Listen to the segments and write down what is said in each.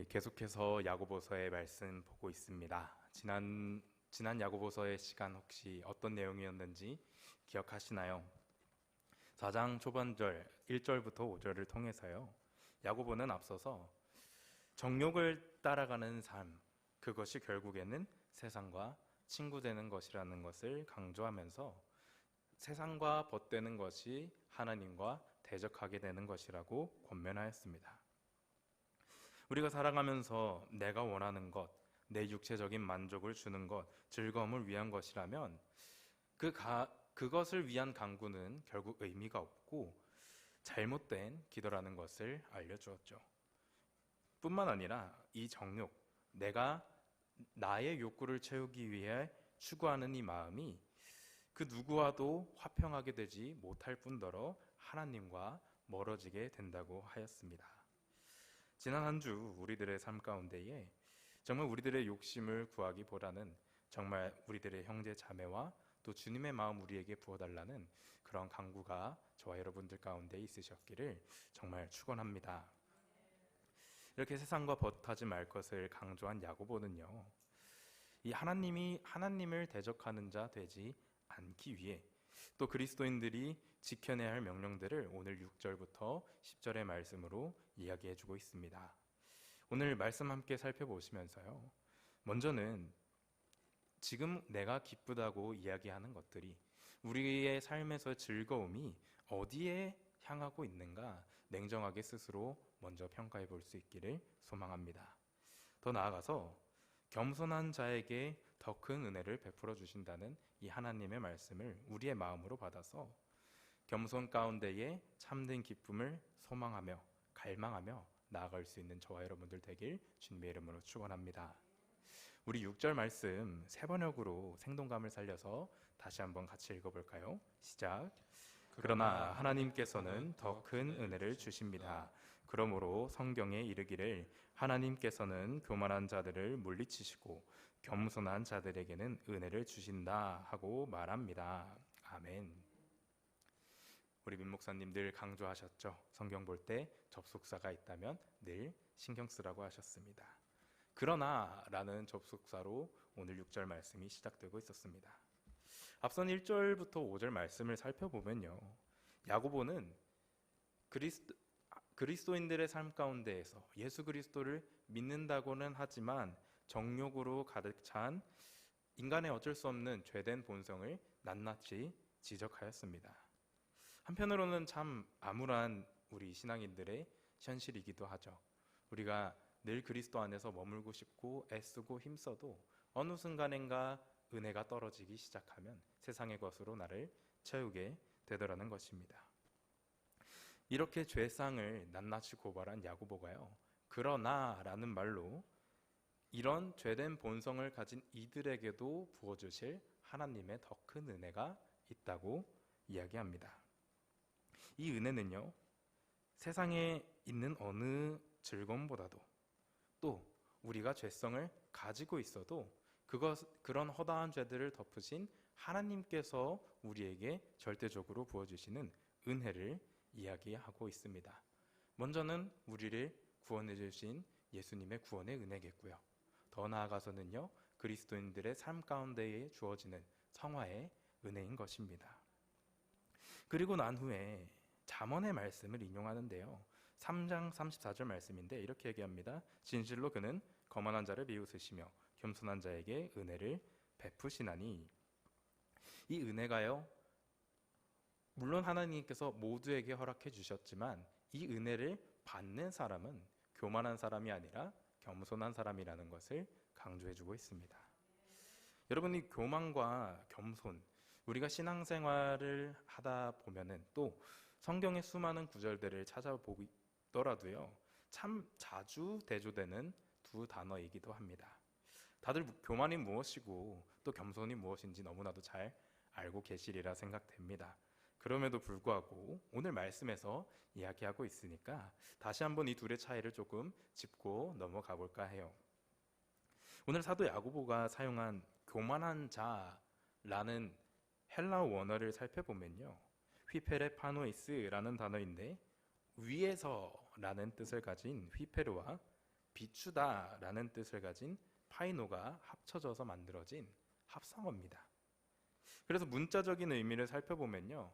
우리 계속해서 야고보서의 말씀 보고 있습니다. 지난 지난 야고보서의 시간 혹시 어떤 내용이었는지 기억하시나요? 4장 초반절 1절부터 5절을 통해서요. 야고보는 앞서서 정욕을 따라가는 삶 그것이 결국에는 세상과 친구 되는 것이라는 것을 강조하면서 세상과 벗되는 것이 하나님과 대적하게 되는 것이라고 권면하였습니다. 우리가 살아가면서 내가 원하는 것, 내 육체적인 만족을 주는 것, 즐거움을 위한 것이라면 그 가, 그것을 위한 강구는 결국 의미가 없고 잘못된 기도라는 것을 알려주었죠. 뿐만 아니라 이 정욕, 내가 나의 욕구를 채우기 위해 추구하는 이 마음이 그 누구와도 화평하게 되지 못할 뿐더러 하나님과 멀어지게 된다고 하였습니다. 지난 한 주 우리들의 삶 가운데에 정말 우리들의 욕심을 구하기보다는 정말 우리들의 형제 자매와 또 주님의 마음 우리에게 부어달라는 그런 강구가 저와 여러분들 가운데 있으셨기를 정말 축원합니다. 이렇게 세상과 벗하지 말 것을 강조한 야고보는요. 이 하나님이 하나님을 대적하는 자 되지 않기 위해 또 그리스도인들이 지켜내야 할 명령들을 오늘 6절부터 10절의 말씀으로 이야기해 주고 있습니다. 오늘 말씀 함께 살펴보시면서요. 먼저는 지금 내가 기쁘다고 이야기하는 것들이 우리의 삶에서 즐거움이 어디에 향하고 있는가 냉정하게 스스로 먼저 평가해 볼 수 있기를 소망합니다. 더 나아가서 겸손한 자에게 더 큰 은혜를 베풀어 주신다는 이 하나님의 말씀을 우리의 마음으로 받아서 겸손 가운데에 참된 기쁨을 소망하며 갈망하며 나아갈 수 있는 저와 여러분들 되길 주님의 이름으로 축원합니다. 우리 6절 말씀 세 번역으로 생동감을 살려서 다시 한번 같이 읽어볼까요? 시작. 그러나 하나님께서는 더 큰 은혜를 주십니다. 그러므로 성경에 이르기를 하나님께서는 교만한 자들을 물리치시고 겸손한 자들에게는 은혜를 주신다 하고 말합니다. 아멘. 우리 민 목사님들 강조하셨죠. 성경 볼 때 접속사가 있다면 늘 신경 쓰라고 하셨습니다. 그러나라는 접속사로 오늘 6절 말씀이 시작되고 있었습니다. 앞선 1절부터 5절 말씀을 살펴보면요. 야고보는 그리스도, 그리스도인들의 삶 가운데에서 예수 그리스도를 믿는다고는 하지만 정욕으로 가득 찬 인간의 어쩔 수 없는 죄된 본성을 낱낱이 지적하였습니다. 한편으로는 참 암울한 우리 신앙인들의 현실이기도 하죠. 우리가 늘 그리스도 안에서 머물고 싶고 애쓰고 힘써도 어느 순간인가 은혜가 떨어지기 시작하면 세상의 것으로 나를 채우게 되더라는 것입니다. 이렇게 죄상을 낱낱이 고발한 야고보가요. 그러나라는 말로 이런 죄된 본성을 가진 이들에게도 부어주실 하나님의 더 큰 은혜가 있다고 이야기합니다. 이 은혜는요, 세상에 있는 어느 즐거움보다도 또 우리가 죄성을 가지고 있어도 그것, 그런 허다한 죄들을 덮으신 하나님께서 우리에게 절대적으로 부어주시는 은혜를 이야기하고 있습니다. 먼저는 우리를 구원해 주신 예수님의 구원의 은혜겠고요. 더 나아가서는요, 그리스도인들의 삶 가운데에 주어지는 성화의 은혜인 것입니다. 그리고 난 후에 잠언의 말씀을 인용하는데요. 3장 34절 말씀인데 이렇게 얘기합니다. 진실로 그는 거만한 자를 비웃으시며 겸손한 자에게 은혜를 베푸시나니 이 은혜가요. 물론 하나님께서 모두에게 허락해 주셨지만 이 은혜를 받는 사람은 교만한 사람이 아니라 겸손한 사람이라는 것을 강조해 주고 있습니다. 여러분 이 교만과 겸손 우리가 신앙생활을 하다 보면은 또 성경의 수많은 구절들을 찾아보더라도요, 참 자주 대조되는 두 단어이기도 합니다. 다들 교만이 무엇이고 또 겸손이 무엇인지 너무나도 잘 알고 계시리라 생각됩니다. 그럼에도 불구하고 오늘 말씀에서 이야기하고 있으니까 다시 한번 이 둘의 차이를 조금 짚고 넘어가 볼까 해요. 오늘 사도 야고보가 사용한 교만한 자라는 헬라 원어를 살펴보면요. 휘페레 파노이스라는 단어인데 위에서라는 뜻을 가진 휘페르와 비추다라는 뜻을 가진 파이노가 합쳐져서 만들어진 합성어입니다. 그래서 문자적인 의미를 살펴보면요.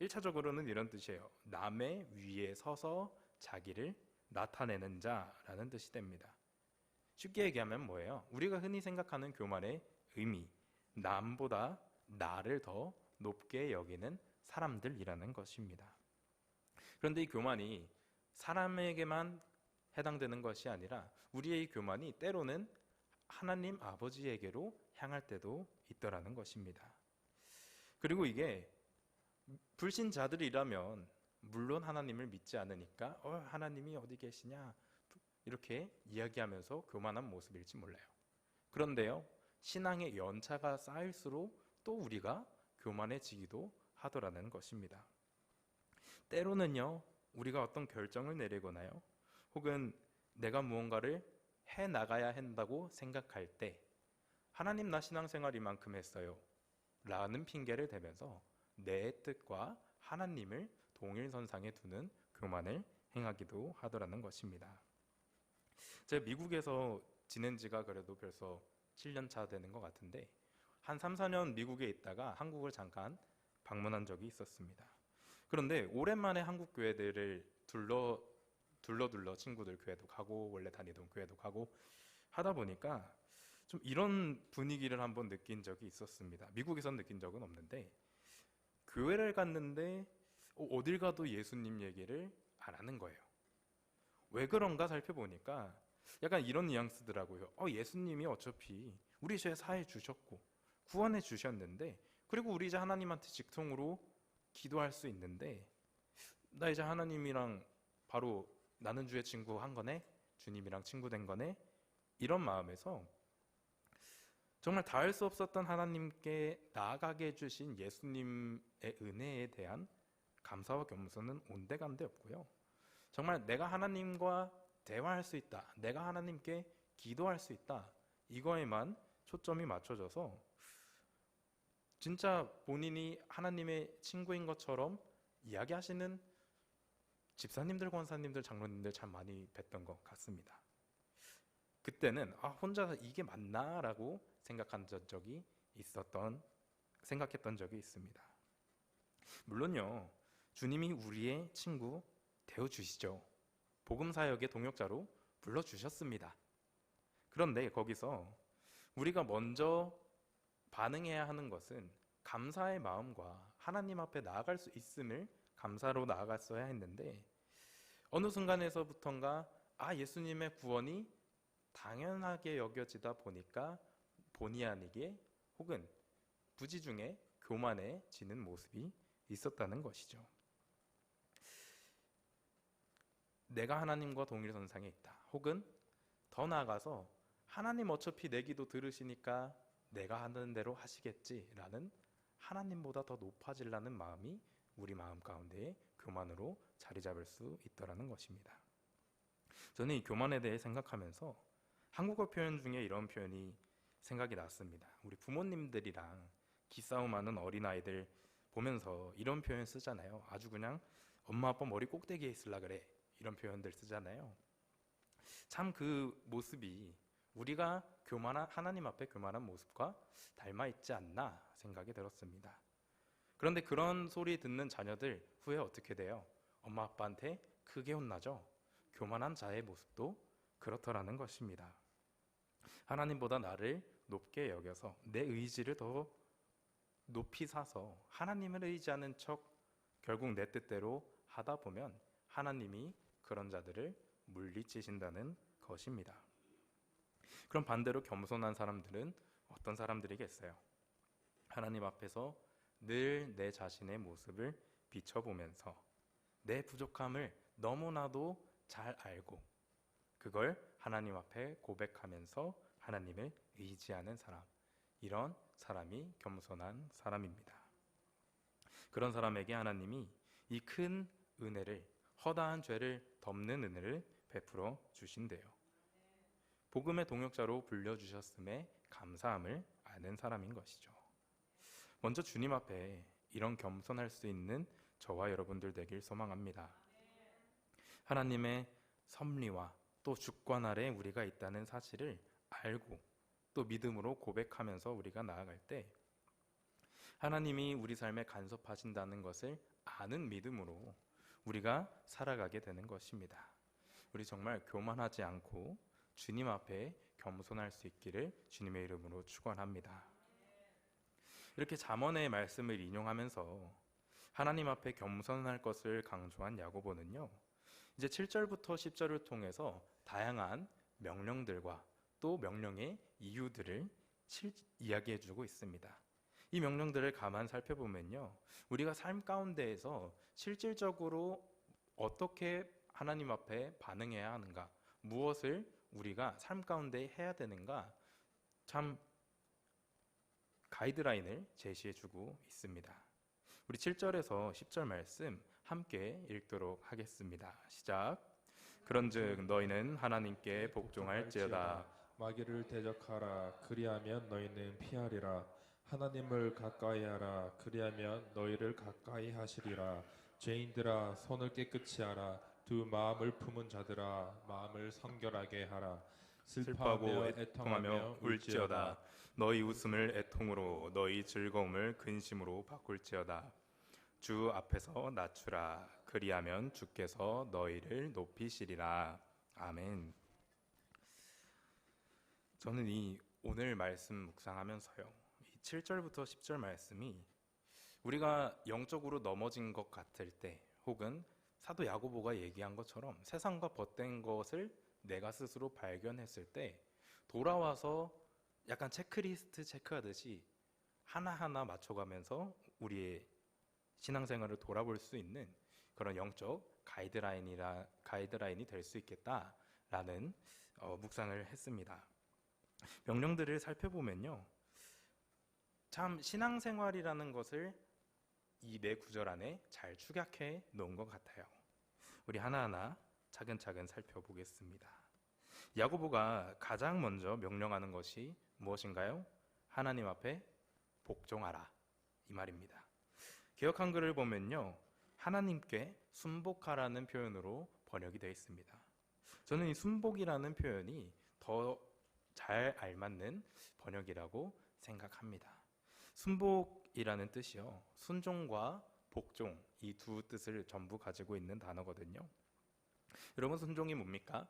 1차적으로는 이런 뜻이에요. 남의 위에 서서 자기를 나타내는 자라는 뜻이 됩니다. 쉽게 얘기하면 뭐예요? 우리가 흔히 생각하는 교만의 의미, 남보다 나를 더 높게 여기는 사람들이라는 것입니다. 그런데 이 교만이 사람에게만 해당되는 것이 아니라 우리의 교만이 때로는 하나님 아버지에게로 향할 때도 있더라는 것입니다. 그리고 이게 불신자들이라면 물론 하나님을 믿지 않으니까 어, 하나님이 어디 계시냐 이렇게 이야기하면서 교만한 모습일지 몰라요. 그런데요, 신앙의 연차가 쌓일수록 또 우리가 교만해지기도 하더라는 것입니다. 때로는요, 우리가 어떤 결정을 내리거나요, 혹은 내가 무언가를 해 나가야 한다고 생각할 때, 하나님 나 신앙생활 이만큼 했어요. 라는 핑계를 대면서 내 뜻과 하나님을 동일선상에 두는 교만을 행하기도 하더라는 것입니다. 제가 미국에서 지낸 지가 그래도 벌써 7년 차 되는 것 같은데 한 3, 4년 미국에 있다가 한국을 잠깐 방문한 적이 있었습니다. 그런데 오랜만에 한국 교회들을 둘러 둘러 둘러 친구들 교회도 가고 원래 다니던 교회도 가고 하다 보니까 좀 이런 분위기를 한번 느낀 적이 있었습니다. 미국에선 느낀 적은 없는데 교회를 갔는데 어, 어딜 가도 예수님 얘기를 안 하는 거예요. 왜 그런가 살펴보니까 약간 이런 뉘앙스더라고요. 어, 예수님이 어차피 우리 죄 사해 주셨고 구원해 주셨는데 그리고 우리 이제 하나님한테 직통으로 기도할 수 있는데 나 이제 하나님이랑 바로 나는 주의 친구 한 거네 주님이랑 친구 된 거네 이런 마음에서 정말 닿을 수 없었던 하나님께 나아가게 해주신 예수님의 은혜에 대한 감사와 겸손은 온데간데 없고요. 정말 내가 하나님과 대화할 수 있다. 내가 하나님께 기도할 수 있다. 이거에만 초점이 맞춰져서 진짜 본인이 하나님의 친구인 것처럼 이야기하시는 집사님들, 권사님들, 장로님들 참 많이 뵀던 것 같습니다. 그때는 아 혼자 이게 맞나라고 생각한 적이 있었던 생각했던 적이 있습니다. 물론요 주님이 우리의 친구 되어 주시죠. 복음 사역의 동역자로 불러 주셨습니다. 그런데 거기서 우리가 먼저 반응해야 하는 것은 감사의 마음과 하나님 앞에 나아갈 수 있음을 감사로 나아갔어야 했는데 어느 순간에서부턴가 아 예수님의 구원이 당연하게 여겨지다 보니까 본의 아니게 혹은 부지 중에 교만해지는 모습이 있었다는 것이죠. 내가 하나님과 동일선상에 있다. 혹은 더 나아가서 하나님 어차피 내 기도 들으시니까 내가 하는 대로 하시겠지라는 하나님보다 더 높아질라는 마음이 우리 마음 가운데 교만으로 자리 잡을 수 있더라는 것입니다. 저는 이 교만에 대해 생각하면서 한국어 표현 중에 이런 표현이 생각이 났습니다. 우리 부모님들이랑 기싸움하는 어린아이들 보면서 이런 표현 쓰잖아요. 아주 그냥 엄마 아빠 머리 꼭대기에 있을라 그래. 이런 표현들 쓰잖아요. 참 그 모습이 우리가 교만한 하나님 앞에 교만한 모습과 닮아 있지 않나 생각이 들었습니다. 그런데 그런 소리 듣는 자녀들 후에 어떻게 돼요? 엄마 아빠한테 크게 혼나죠. 교만한 자의 모습도 그렇더라는 것입니다. 하나님보다 나를 높게 여겨서 내 의지를 더 높이 사서 하나님을 의지하는 척 결국 내 뜻대로 하다 보면 하나님이 그런 자들을 물리치신다는 것입니다. 그럼 반대로 겸손한 사람들은 어떤 사람들이겠어요? 하나님 앞에서 늘 내 자신의 모습을 비춰보면서 내 부족함을 너무나도 잘 알고 그걸 하나님 앞에 고백하면서 하나님을 의지하는 사람. 이런 사람이 겸손한 사람입니다. 그런 사람에게 하나님이 이 큰 은혜를 허다한 죄를 덮는 은혜를 베풀어 주신대요. 복음의 동역자로 불려 주셨음에 감사함을 아는 사람인 것이죠. 먼저 주님 앞에 이런 겸손할 수 있는 저와 여러분들 되길 소망합니다. 하나님의 섭리와 또 주권 아래 우리가 있다는 사실을 알고 또 믿음으로 고백하면서 우리가 나아갈 때 하나님이 우리 삶에 간섭하신다는 것을 아는 믿음으로 우리가 살아가게 되는 것입니다. 우리 정말 교만하지 않고 주님 앞에 겸손할 수 있기를 주님의 이름으로 축원합니다. 이렇게 잠언의 말씀을 인용하면서 하나님 앞에 겸손할 것을 강조한 야고보는요. 이제 7절부터 10절을 통해서 다양한 명령들과 또 명령의 이유들을 이야기해 주고 있습니다. 이 명령들을 가만 살펴보면요. 우리가 삶 가운데에서 실질적으로 어떻게 하나님 앞에 반응해야 하는가, 무엇을 우리가 삶 가운데 해야 되는가, 참 가이드라인을 제시해 주고 있습니다. 우리 7절에서 10절 말씀 함께 읽도록 하겠습니다. 시작. 그런즉 너희는 하나님께 복종할지어다. 마귀를 대적하라 그리하면 너희는 피하리라 하나님을 가까이 하라 그리하면 너희를 가까이 하시리라 죄인들아 손을 깨끗이 하라 두 마음을 품은 자들아 마음을 성결하게 하라 슬퍼하고 애통하며 울지어다. 너희 웃음을 애통으로 너희 즐거움을 근심으로 바꿀지어다. 주 앞에서 낮추라. 그리하면 주께서 너희를 높이시리라. 아멘. 저는 이 오늘 말씀 묵상하면서요. 이 7절부터 10절 말씀이 우리가 영적으로 넘어진 것 같을 때 혹은 사도 야고보가 얘기한 것처럼 세상과 벗된 것을 내가 스스로 발견했을 때 돌아와서 약간 체크리스트 체크하듯이 하나하나 맞춰가면서 우리의 신앙생활을 돌아볼 수 있는 그런 영적 가이드라인이라 가이드라인이 될 수 있겠다라는 어, 묵상을 했습니다. 명령들을 살펴보면요, 참 신앙생활이라는 것을 이 네 구절 안에 잘 축약해 놓은 것 같아요. 우리 하나하나 차근차근 살펴보겠습니다. 야고보가 가장 먼저 명령하는 것이 무엇인가요? 하나님 앞에 복종하라 이 말입니다. 개혁 한글을 보면요. 하나님께 순복하라는 표현으로 번역이 되어 있습니다. 저는 이 순복이라는 표현이 더 잘 알맞는 번역이라고 생각합니다. 순복이라는 뜻이요. 순종과 복종 이 두 뜻을 전부 가지고 있는 단어거든요. 여러분 순종이 뭡니까?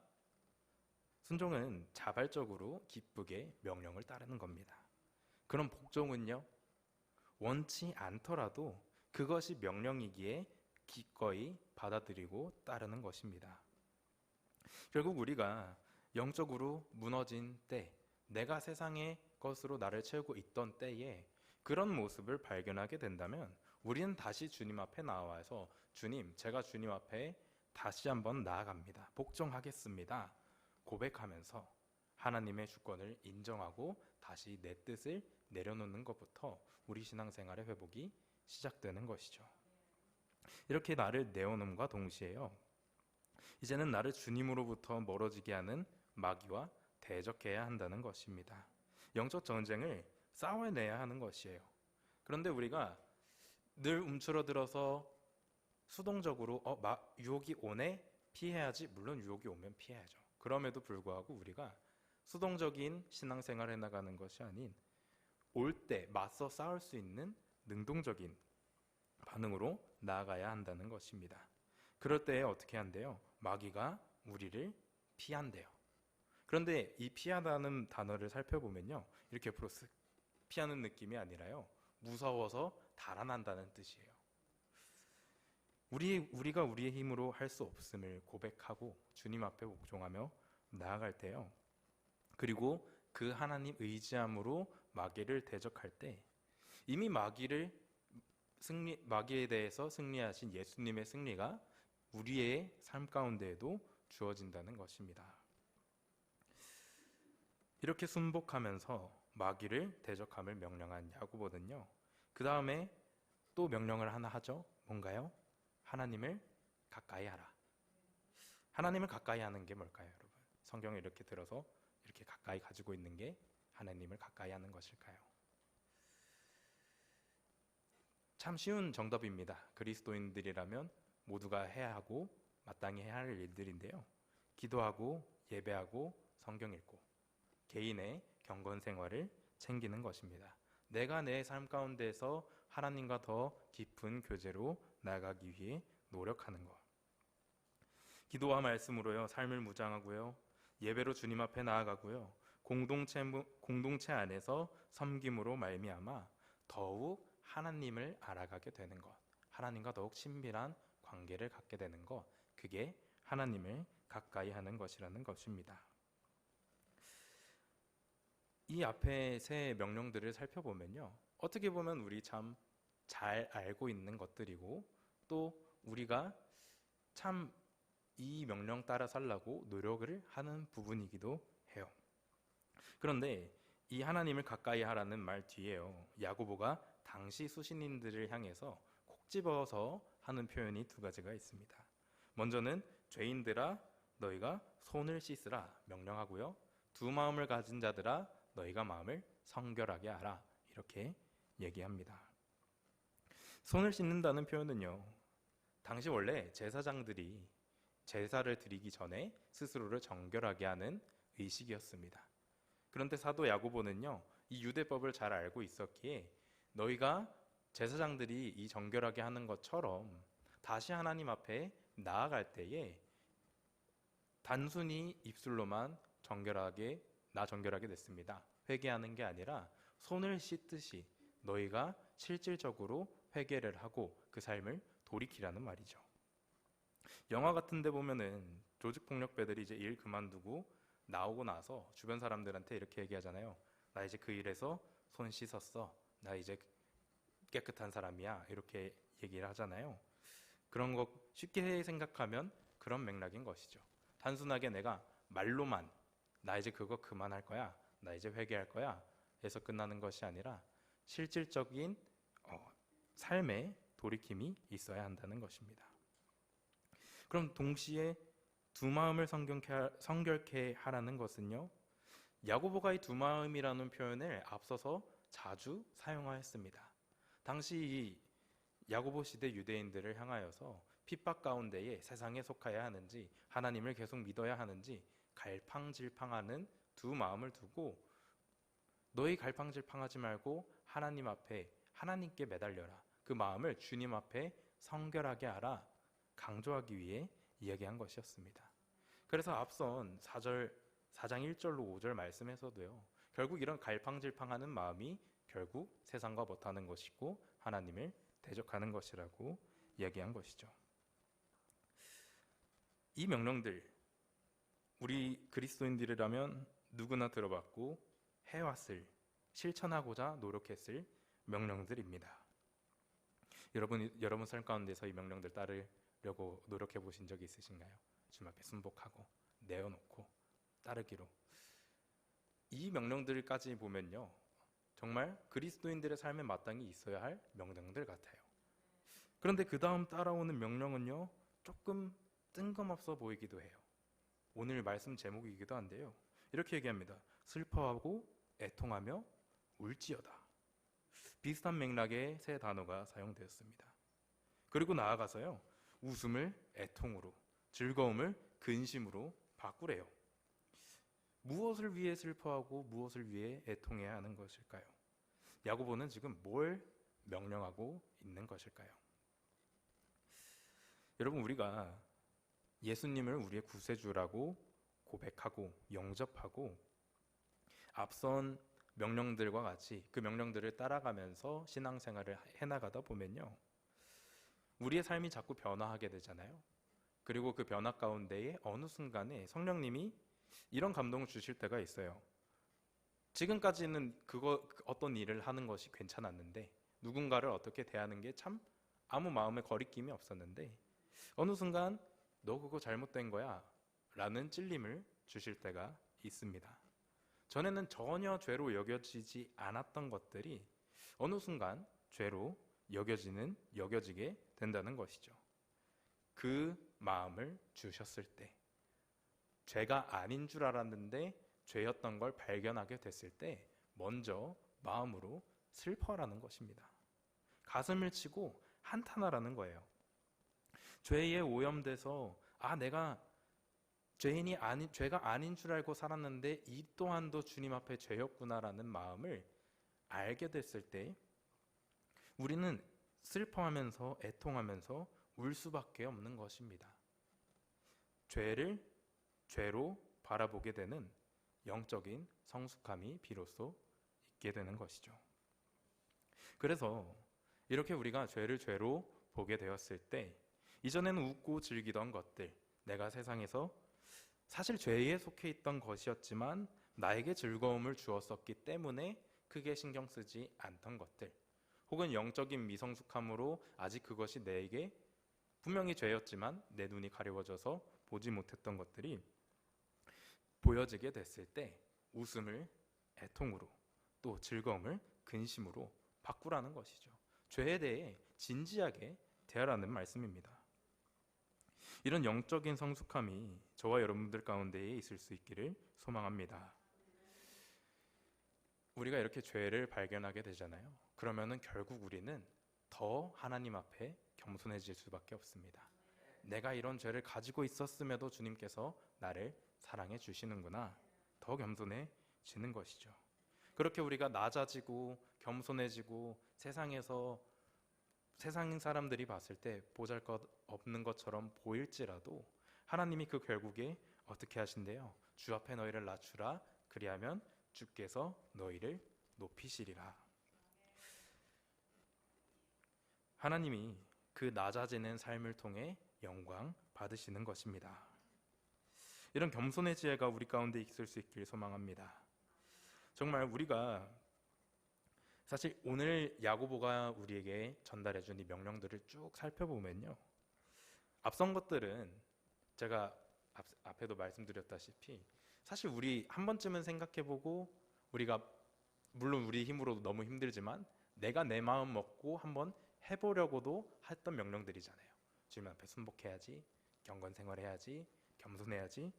순종은 자발적으로 기쁘게 명령을 따르는 겁니다. 그럼 복종은요? 원치 않더라도 그것이 명령이기에 기꺼이 받아들이고 따르는 것입니다. 결국 우리가 영적으로 무너진 때, 내가 세상의 것으로 나를 채우고 있던 때에 그런 모습을 발견하게 된다면 우리는 다시 주님 앞에 나와서 주님, 제가 주님 앞에 다시 한번 나아갑니다. 복종하겠습니다. 고백하면서 하나님의 주권을 인정하고 다시 내 뜻을 내려놓는 것부터 우리 신앙생활의 회복이 시작되는 것이죠. 이렇게 나를 내어놓음과 동시에요. 이제는 나를 주님으로부터 멀어지게 하는 마귀와 대적해야 한다는 것입니다. 영적 전쟁을 싸워내야 하는 것이에요. 그런데 우리가 늘 움츠러들어서 수동적으로 어, 마, 유혹이 오네 피해야지. 물론 유혹이 오면 피해야죠. 그럼에도 불구하고 우리가 수동적인 신앙생활을 해나가는 것이 아닌 올 때 맞서 싸울 수 있는 능동적인 반응으로 나아가야 한다는 것입니다. 그럴 때 어떻게 한대요? 마귀가 우리를 피한대요. 그런데 이 피하다는 단어를 살펴보면요. 이렇게 앞으로 쓱 피하는 느낌이 아니라요. 무서워서 달아난다는 뜻이에요. 우리, 우리가 우리의 힘으로 할 수 없음을 고백하고 주님 앞에 복종하며 나아갈 때요. 그리고 그 하나님 의지함으로 마귀를 대적할 때 이미 마귀를 승리, 마귀에 대해서 승리하신 예수님의 승리가 우리의 삶 가운데에도 주어진다는 것입니다. 이렇게 순복하면서 마귀를 대적함을 명령한 야고보는요. 그 다음에 또 명령을 하나 하죠. 뭔가요? 하나님을 가까이 하라. 하나님을 가까이 하는 게 뭘까요, 여러분? 성경을 이렇게 들어서 이렇게 가까이 가지고 있는 게 하나님을 가까이 하는 것일까요? 참 쉬운 정답입니다. 그리스도인들이라면 모두가 해야 하고 마땅히 해야 할 일들인데요. 기도하고 예배하고 성경 읽고 개인의 경건 생활을 챙기는 것입니다. 내가 내 삶 가운데서 하나님과 더 깊은 교제로 나아가기 위해 노력하는 것. 기도와 말씀으로요 삶을 무장하고요 예배로 주님 앞에 나아가고요 공동체 공동체 안에서 섬김으로 말미암아 더욱 하나님을 알아가게 되는 것, 하나님과 더욱 친밀한 관계를 갖게 되는 것, 그게 하나님을 가까이 하는 것이라는 것입니다. 이 앞에 세 명령들을 살펴보면요. 어떻게 보면 우리 참 잘 알고 있는 것들이고 또 우리가 참 이 명령 따라 살라고 노력을 하는 부분이기도 해요. 그런데 이 하나님을 가까이 하라는 말 뒤에요. 야고보가 당시 수신인들을 향해서 콕 집어서 하는 표현이 두 가지가 있습니다. 먼저는 죄인들아 너희가 손을 씻으라 명령하고요. 두 마음을 가진 자들아 너희가 마음을 성결하게 하라 이렇게 얘기합니다. 손을 씻는다는 표현은요. 당시 원래 제사장들이 제사를 드리기 전에 스스로를 정결하게 하는 의식이었습니다. 그런데 사도 야고보는요. 이 유대법을 잘 알고 있었기에 너희가 제사장들이 이 정결하게 하는 것처럼 다시 하나님 앞에 나아갈 때에 단순히 입술로만 정결하게 나 정결하게 됐습니다. 회개하는 게 아니라 손을 씻듯이 너희가 실질적으로 회개를 하고 그 삶을 돌이키라는 말이죠. 영화 같은 데 보면은 조직 폭력배들이 이제 일 그만두고 나오고 나서 주변 사람들한테 이렇게 얘기하잖아요. 나 이제 그 일에서 손 씻었어. 나 이제 깨끗한 사람이야. 이렇게 얘기를 하잖아요. 그런 거 쉽게 생각하면 그런 맥락인 것이죠. 단순하게 내가 말로만 나 이제 그거 그만할 거야. 나 이제 회개할 거야. 해서 끝나는 것이 아니라 실질적인 어, 삶의 돌이킴이 있어야 한다는 것입니다. 그럼 동시에 두 마음을 성결케 하라는 것은요. 야고보가 이 두 마음이라는 표현을 앞서서 자주 사용하였습니다. 당시 이 야고보 시대 유대인들을 향하여서 핍박 가운데에 세상에 속하여야 하는지 하나님을 계속 믿어야 하는지 갈팡질팡하는 두 마음을 두고 너희 갈팡질팡하지 말고 하나님 앞에 하나님께 매달려라. 그 마음을 주님 앞에 성결하게 하라. 강조하기 위해 이야기한 것이었습니다. 그래서 앞선 4절 4장 1절로 5절 말씀에서도요. 결국 이런 갈팡질팡하는 마음이 결국 세상과 못하는 것이고 하나님을 대적하는 것이라고 이야기한 것이죠. 이 명령들 우리 그리스도인들이라면 누구나 들어봤고 해왔을 실천하고자 노력했을 명령들입니다. 여러분 여러분 삶 가운데서 이 명령들 따르려고 노력해 보신 적이 있으신가요? 주님 앞에 순복하고 내어놓고 따르기로 이 명령들까지 보면요 정말 그리스도인들의 삶에 마땅히 있어야 할 명령들 같아요. 그런데 그 다음 따라오는 명령은요 조금 뜬금없어 보이기도 해요. 오늘 말씀 제목이기도 한데요. 이렇게 얘기합니다. 슬퍼하고 애통하며 울지어다. 비슷한 맥락의 세 단어가 사용되었습니다. 그리고 나아가서요. 웃음을 애통으로, 즐거움을 근심으로 바꾸래요. 무엇을 위해 슬퍼하고 무엇을 위해 애통해야 하는 것일까요? 야고보는 지금 뭘 명령하고 있는 것일까요? 여러분 우리가 예수님을 우리의 구세주라고 고백하고 영접하고 앞선 명령들과 같이 그 명령들을 따라가면서 신앙생활을 해나가다 보면요. 우리의 삶이 자꾸 변화하게 되잖아요. 그리고 그 변화 가운데에 어느 순간에 성령님이 이런 감동을 주실 때가 있어요. 지금까지는 그거 어떤 일을 하는 것이 괜찮았는데 누군가를 어떻게 대하는 게 참 아무 마음에 거리낌이 없었는데 어느 순간 너 그거 잘못된 거야 라는 찔림을 주실 때가 있습니다. 전에는 전혀 죄로 여겨지지 않았던 것들이 어느 순간 죄로 여겨지는 여겨지게 된다는 것이죠. 그 마음을 주셨을 때 죄가 아닌 줄 알았는데 죄였던 걸 발견하게 됐을 때 먼저 마음으로 슬퍼라는 것입니다. 가슴을 치고 한탄하라는 거예요. 죄에 오염돼서 아 내가 죄인이 아닌 죄가 아닌 줄 알고 살았는데 이 또한도 주님 앞에 죄였구나라는 마음을 알게 됐을 때 우리는 슬퍼하면서 애통하면서 울 수밖에 없는 것입니다. 죄를 죄로 바라보게 되는 영적인 성숙함이 비로소 있게 되는 것이죠. 그래서 이렇게 우리가 죄를 죄로 보게 되었을 때 이전에는 웃고 즐기던 것들, 내가 세상에서 사실 죄에 속해 있던 것이었지만 나에게 즐거움을 주었었기 때문에 크게 신경 쓰지 않던 것들, 혹은 영적인 미성숙함으로 아직 그것이 내게 분명히 죄였지만 내 눈이 가려워져서 보지 못했던 것들이 보여지게 됐을 때 웃음을 애통으로 또 즐거움을 근심으로 바꾸라는 것이죠. 죄에 대해 진지하게 대하라는 말씀입니다. 이런 영적인 성숙함이 저와 여러분들 가운데에 있을 수 있기를 소망합니다. 우리가 이렇게 죄를 발견하게 되잖아요. 그러면은 결국 우리는 더 하나님 앞에 겸손해질 수밖에 없습니다. 내가 이런 죄를 가지고 있었음에도 주님께서 나를 사랑해 주시는구나. 더 겸손해지는 것이죠. 그렇게 우리가 낮아지고 겸손해지고 세상에서 세상 사람들이 봤을 때 보잘 것 없는 것처럼 보일지라도 하나님이 그 결국에 어떻게 하신대요? 주 앞에 너희를 낮추라 그리하면 주께서 너희를 높이시리라. 하나님이 그 낮아지는 삶을 통해 영광 받으시는 것입니다. 이런 겸손의 지혜가 우리 가운데 있을 수 있길 소망합니다. 정말 우리가 사실 오늘 야고보가 우리에게 전달해 준 이 명령들을 쭉 살펴보면요. 앞선 것들은 제가 앞, 앞에도 말씀드렸다시피 사실 우리 한 번쯤은 생각해 보고 우리가 물론 우리 힘으로도 너무 힘들지만 내가 내 마음 먹고 한번 해보려고도 했던 명령들이잖아요. 주님 앞에 순복해야지, 경건 생활해야지, 겸손해야지.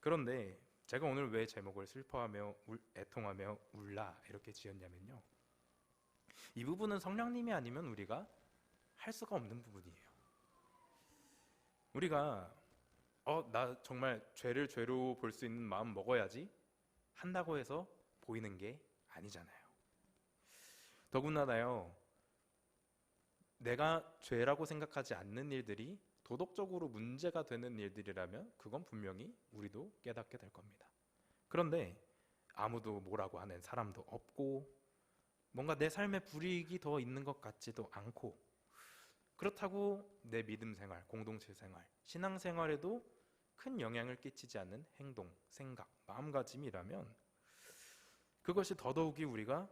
그런데 제가 오늘 왜 제목을 슬퍼하며 울, 애통하며 울라 이렇게 지었냐면요. 이 부분은 성령님이 아니면 우리가 할 수가 없는 부분이에요. 우리가 어 나 정말 죄를 죄로 볼 수 있는 마음 먹어야지 한다고 해서 보이는 게 아니잖아요. 더군다나요. 내가 죄라고 생각하지 않는 일들이 도덕적으로 문제가 되는 일들이라면 그건 분명히 우리도 깨닫게 될 겁니다. 그런데 아무도 뭐라고 하는 사람도 없고 뭔가 내 삶에 불이익이 더 있는 것 같지도 않고 그렇다고 내 믿음 생활, 공동체 생활, 신앙 생활에도 큰 영향을 끼치지 않는 행동, 생각, 마음가짐이라면 그것이 더더욱이 우리가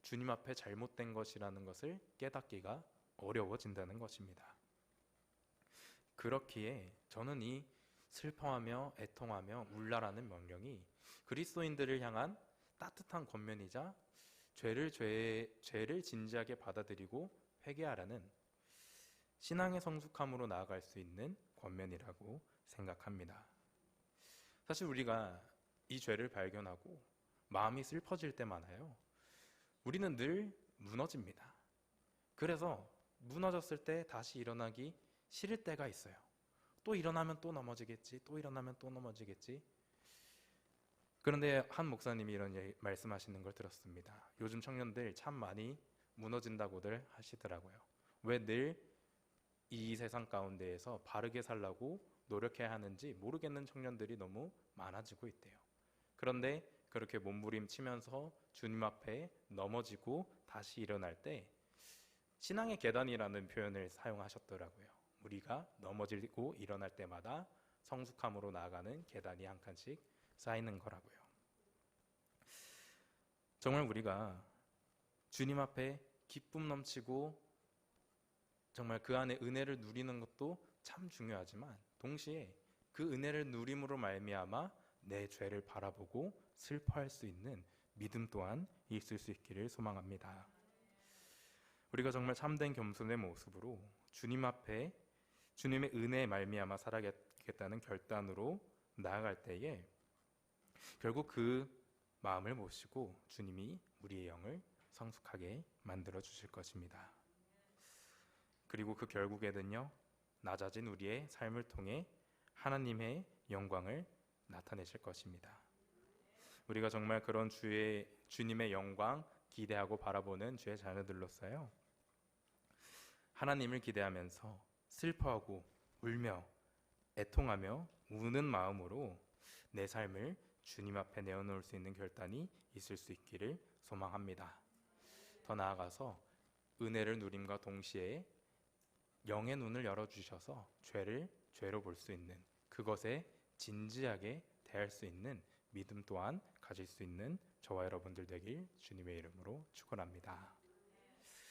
주님 앞에 잘못된 것이라는 것을 깨닫기가 어려워진다는 것입니다. 그렇기에 저는 이 슬퍼하며 애통하며 울라라는 명령이 그리스도인들을 향한 따뜻한 권면이자 죄를 죄, 죄를 진지하게 받아들이고 회개하라는 신앙의 성숙함으로 나아갈 수 있는 권면이라고 생각합니다. 사실 우리가 이 죄를 발견하고 마음이 슬퍼질 때 많아요. 우리는 늘 무너집니다. 그래서 무너졌을 때 다시 일어나기 싫을 때가 있어요. 또 일어나면 또 넘어지겠지, 또 일어나면 또 넘어지겠지. 그런데 한 목사님이 이런 얘기, 말씀하시는 걸 들었습니다. 요즘 청년들 참 많이 무너진다고들 하시더라고요. 왜 늘 이 세상 가운데에서 바르게 살라고 노력해야 하는지 모르겠는 청년들이 너무 많아지고 있대요. 그런데 그렇게 몸부림치면서 주님 앞에 넘어지고 다시 일어날 때 신앙의 계단이라는 표현을 사용하셨더라고요. 우리가 넘어지고 일어날 때마다 성숙함으로 나아가는 계단이 한 칸씩 쌓이는 거라고요. 정말 우리가 주님 앞에 기쁨 넘치고 정말 그 안에 은혜를 누리는 것도 참 중요하지만 동시에 그 은혜를 누림으로 말미암아 내 죄를 바라보고 슬퍼할 수 있는 믿음 또한 있을 수 있기를 소망합니다. 우리가 정말 참된 겸손의 모습으로 주님 앞에 주님의 은혜에 말미암아 살아가겠다는 결단으로 나아갈 때에 결국 그 마음을 모시고 주님이 우리의 영을 성숙하게 만들어 주실 것입니다. 그리고 그 결국에는요 낮아진 우리의 삶을 통해 하나님의 영광을 나타내실 것입니다. 우리가 정말 그런 주의 주님의 영광 기대하고 바라보는 주의 자녀들로서요. 하나님을 기대하면서 슬퍼하고 울며 애통하며 우는 마음으로 내 삶을 주님 앞에 내어놓을 수 있는 결단이 있을 수 있기를 소망합니다. 더 나아가서 은혜를 누림과 동시에 영의 눈을 열어 주셔서 죄를 죄로 볼 수 있는 그것에 진지하게 대할 수 있는 믿음 또한 가질 수 있는 저와 여러분들 되길 주님의 이름으로 축원합니다.